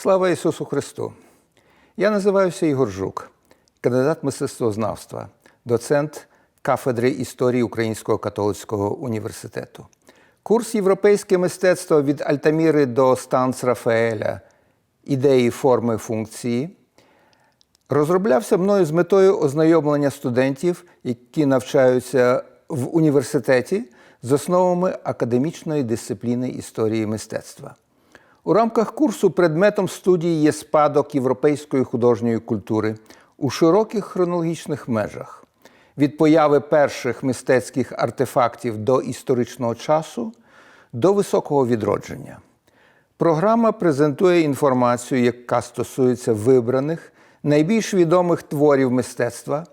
Слава Ісусу Христу! Я називаюся Ігор Жук, кандидат мистецтвознавства, доцент кафедри історії Українського католицького університету. Курс Європейське мистецтво від Альтаміри до Станц Рафаеля ідеї форми функції розроблявся мною з метою ознайомлення студентів, які навчаються в університеті з основами академічної дисципліни історії мистецтва. У рамках курсу предметом студії є спадок європейської художньої культури у широких хронологічних межах від появи перших мистецьких артефактів до історичного часу до високого відродження. Програма презентує інформацію, яка стосується вибраних найбільш відомих творів мистецтва,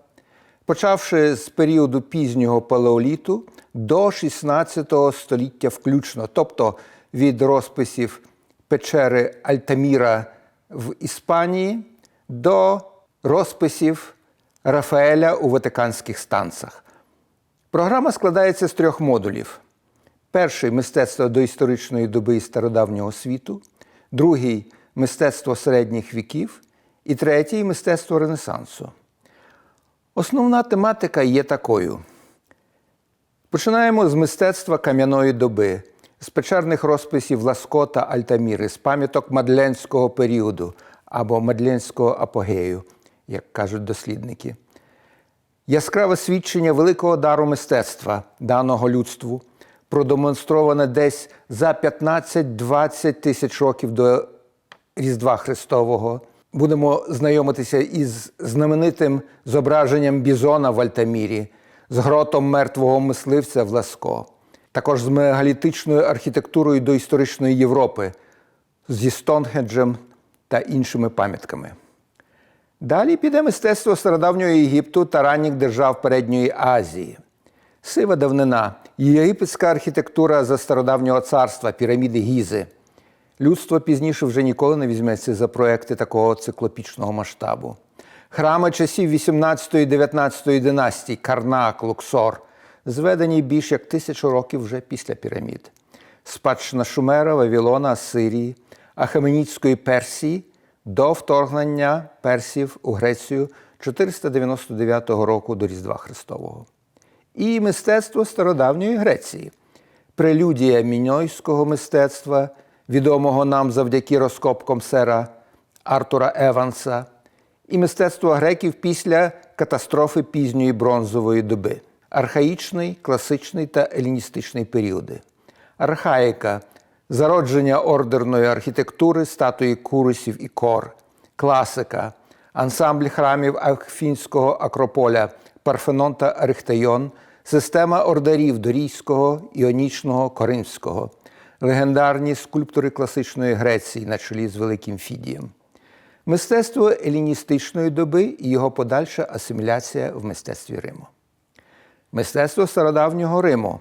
почавши з періоду пізнього палеоліту до 16 століття включно, тобто від розписів печери Альтаміра в Іспанії до розписів Рафаеля у Ватиканських станцах. Програма складається з трьох модулів: перший мистецтво доісторичної доби і стародавнього світу, другий мистецтво середніх віків і третій мистецтво Ренесансу. Основна тематика є такою. Починаємо з мистецтва кам'яної доби, з печерних розписів Ласко та Альтаміри, з пам'яток мадленського періоду або мадленського апогею, як кажуть дослідники. Яскраве свідчення великого дару мистецтва, даного людству, продемонстроване десь за 15-20 тисяч років до Різдва Христового. Будемо знайомитися із знаменитим зображенням Бізона в Альтамірі, з гротом мертвого мисливця в Ласко, також з мегалітичною архітектурою доісторичної Європи, зі Стоунхенджем та іншими пам'ятками. Далі піде мистецтво стародавнього Єгипту та ранніх держав Передньої Азії. Сива давнина, єгипетська архітектура за стародавнього царства, піраміди Гізи. Людство пізніше вже ніколи не візьметься за проекти такого циклопічного масштабу. Храми часів 18-19 династій, Карнак, Луксор, зведені більш як тисячу років вже після пірамід. Спадщина Шумера, Вавилона, Асирії, Ахеменітської Персії до вторгнення персів у Грецію 499 року до Різдва Христового. І мистецтво стародавньої Греції, прелюдія мінойського мистецтва, відомого нам завдяки розкопкам сера Артура Еванса, і мистецтво греків після катастрофи пізньої бронзової доби, архаїчний, класичний та еліністичний періоди, архаїка, зародження ордерної архітектури, статуї курусів і кор, класика, ансамбль храмів Афінського Акрополя, Парфенон та Арихтейон, система ордерів Дорійського, Іонічного, Коринфського, легендарні скульптори класичної Греції на чолі з Великим Фідієм. Мистецтво еліністичної доби і його подальша асиміляція в мистецтві Риму. Мистецтво стародавнього Риму,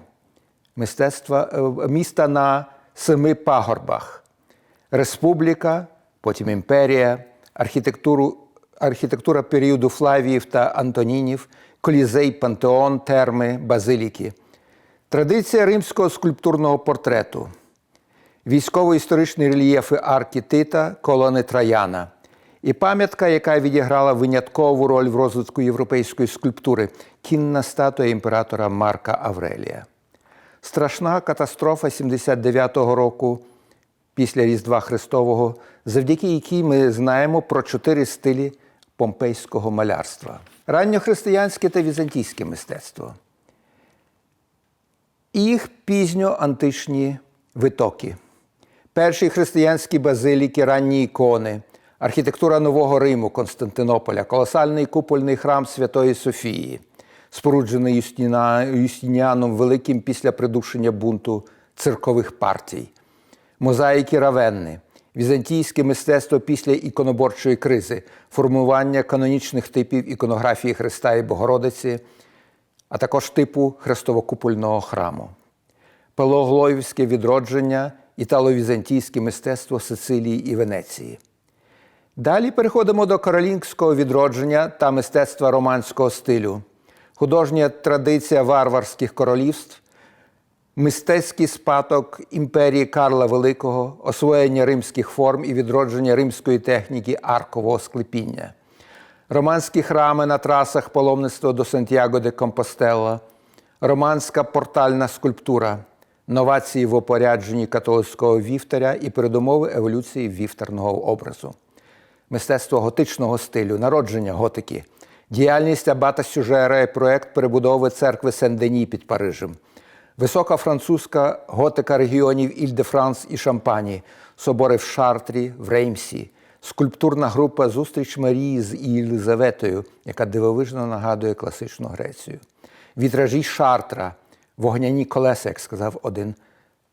мистецтво міста на семи пагорбах, республіка, потім імперія, архітектуру, архітектура періоду Флавіїв та Антонінів, колізей, пантеон, терми, базиліки, традиція римського скульптурного портрету, військово-історичні рельєфи арки Тита, колони Траяна і пам'ятка, яка відіграла виняткову роль в розвитку європейської скульптури кінна статуя імператора Марка Аврелія. Страшна катастрофа 79-го року після Різдва Христового, завдяки якій ми знаємо про чотири стилі помпейського малярства: ранньохристиянське та візантійське мистецтво. І їх пізньоантичні витоки, перші християнські базиліки, ранні ікони, архітектура Нового Риму, Константинополя, колосальний купольний храм Святої Софії, споруджений Юстиніаном Великим після придушення бунту циркових партій, мозаїки Равенни, візантійське мистецтво після іконоборчої кризи, формування канонічних типів іконографії Христа і Богородиці, а також типу хрестовокупольного храму, Пелоглоївське відродження, італо-візантійське мистецтво Сицилії і Венеції. Далі переходимо до каролінгського відродження та мистецтва романського стилю, художня традиція варварських королівств, мистецький спадок імперії Карла Великого, освоєння римських форм і відродження римської техніки аркового склепіння, романські храми на трасах паломництва до Сантьяго де Компостела, романська портальна скульптура, новації в опорядженні католицького вівтаря і передумови еволюції вівтарного образу, мистецтво готичного стилю, народження готики, діяльність абата Сюжера і проект перебудови церкви Сен-Дені під Парижем, висока французька готика регіонів Іль-де-Франс і Шампані, собори в Шартрі, в Реймсі, скульптурна група Зустріч Марії з Єлизаветою, яка дивовижно нагадує класичну Грецію, вітражі Шартра, вогняні колеса, як сказав один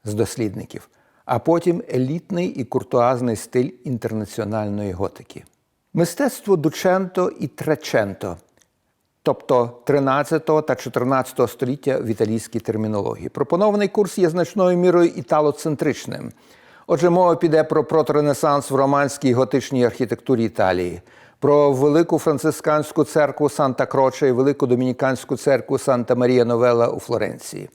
з дослідників, а потім елітний і куртуазний стиль інтернаціональної готики. Мистецтво Дученто і Треченто, тобто 13 та 14 століття в італійській термінології. Пропонований курс є значною мірою італоцентричним. Отже, мова піде про проторенесанс в романській і готичній архітектурі Італії, про велику францисканську церкву Санта Кроче і велику домініканську церкву Санта Марія Новела у Флоренції,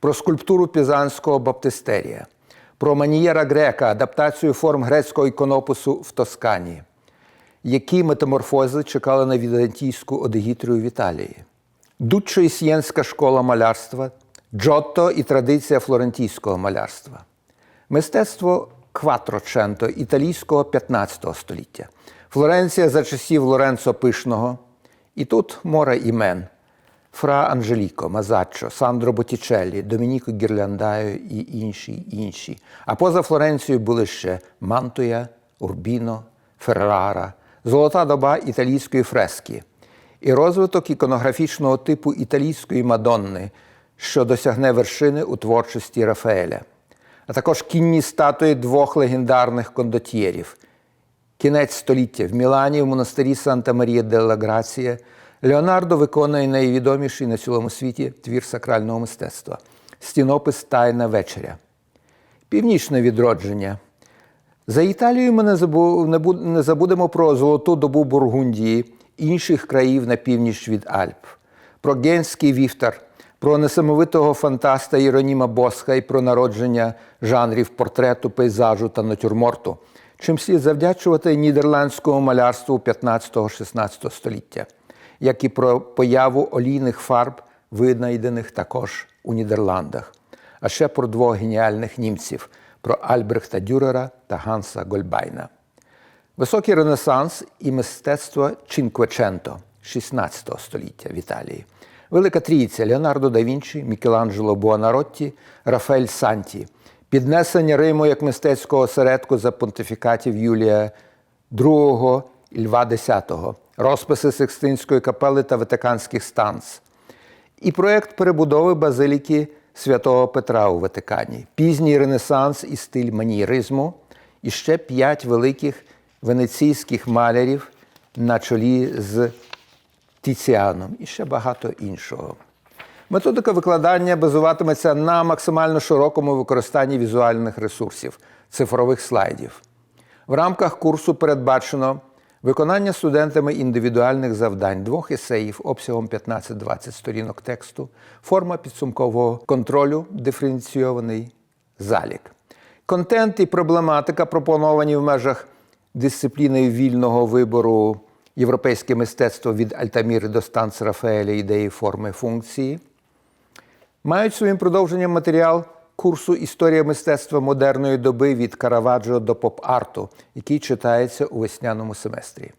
про скульптуру Пізанського баптистерія, про манієра грека, адаптацію форм грецького іконопису в Тоскані. Які метаморфози чекали на візантійську одегітрію в Італії? Дуччо і сієнська школа малярства, Джотто і традиція флорентійського малярства, мистецтво Кватроченто італійського 15 століття, Флоренція за часів Лоренцо Пишного, і тут море імен Фра Анжеліко, Мазаччо, Сандро Боттічеллі, Домініко Гірляндаю і інші інші. А поза Флоренцією були ще Мантуя, Урбіно, Феррара, золота доба італійської фрески і розвиток іконографічного типу італійської Мадонни, що досягне вершини у творчості Рафаеля, а також кінні статуї двох легендарних кондотьєрів. Кінець століття в Мілані, в монастирі Санта Марія делла Грація, Леонардо виконує найвідоміший на цілому світі твір сакрального мистецтва стінопис Тайна вечеря. Північне відродження. За Італією ми не, забу... не, бу... не забудемо про золоту добу Бургундії, інших країв на північ від Альп, про генський вівтар, про несамовитого фантаста Іроніма Босха і про народження жанрів портрету, пейзажу та натюрморту, чим слід завдячувати нідерландському малярству 15-16 століття, як і про появу олійних фарб, винайдених також у Нідерландах, а ще про двох геніальних німців про Альбрехта Дюрера та Ганса Гольбайна. Високий ренесанс і мистецтво Чинквеченто 16 століття в Італії. Велика трійця Леонардо да Вінчі, Мікеланджело Буонаротті, Рафаель Санті, піднесення Риму як мистецького осередку за понтифікатів Юлія II і Льва X, розписи Секстинської капели та Ватиканських станц. І проєкт перебудови базиліки святого Петра у Ватикані, пізній Ренесанс і стиль манієризму, і ще п'ять великих венеційських малярів на чолі з Тіціаном і ще багато іншого. Методика викладання базуватиметься на максимально широкому використанні візуальних ресурсів, цифрових слайдів. В рамках курсу передбачено виконання студентами індивідуальних завдань, двох есеїв обсягом 15-20 сторінок тексту, форма підсумкового контролю, диференційований залік. Контент і проблематика пропоновані в межах дисципліни вільного вибору європейське мистецтво від Альтаміри до станц Рафаеля ідеї форми функції. Мають своїм продовженням матеріал курсу Історія мистецтва модерної доби від Караваджо до поп-арту, який читається у весняному семестрі.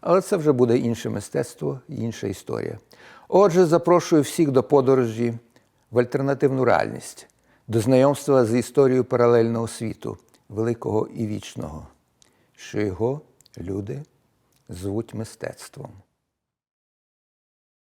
Але це вже буде інше мистецтво інша історія. Отже, запрошую всіх до подорожі в альтернативну реальність, до знайомства з історією паралельного світу, великого і вічного, що його люди звуть мистецтвом.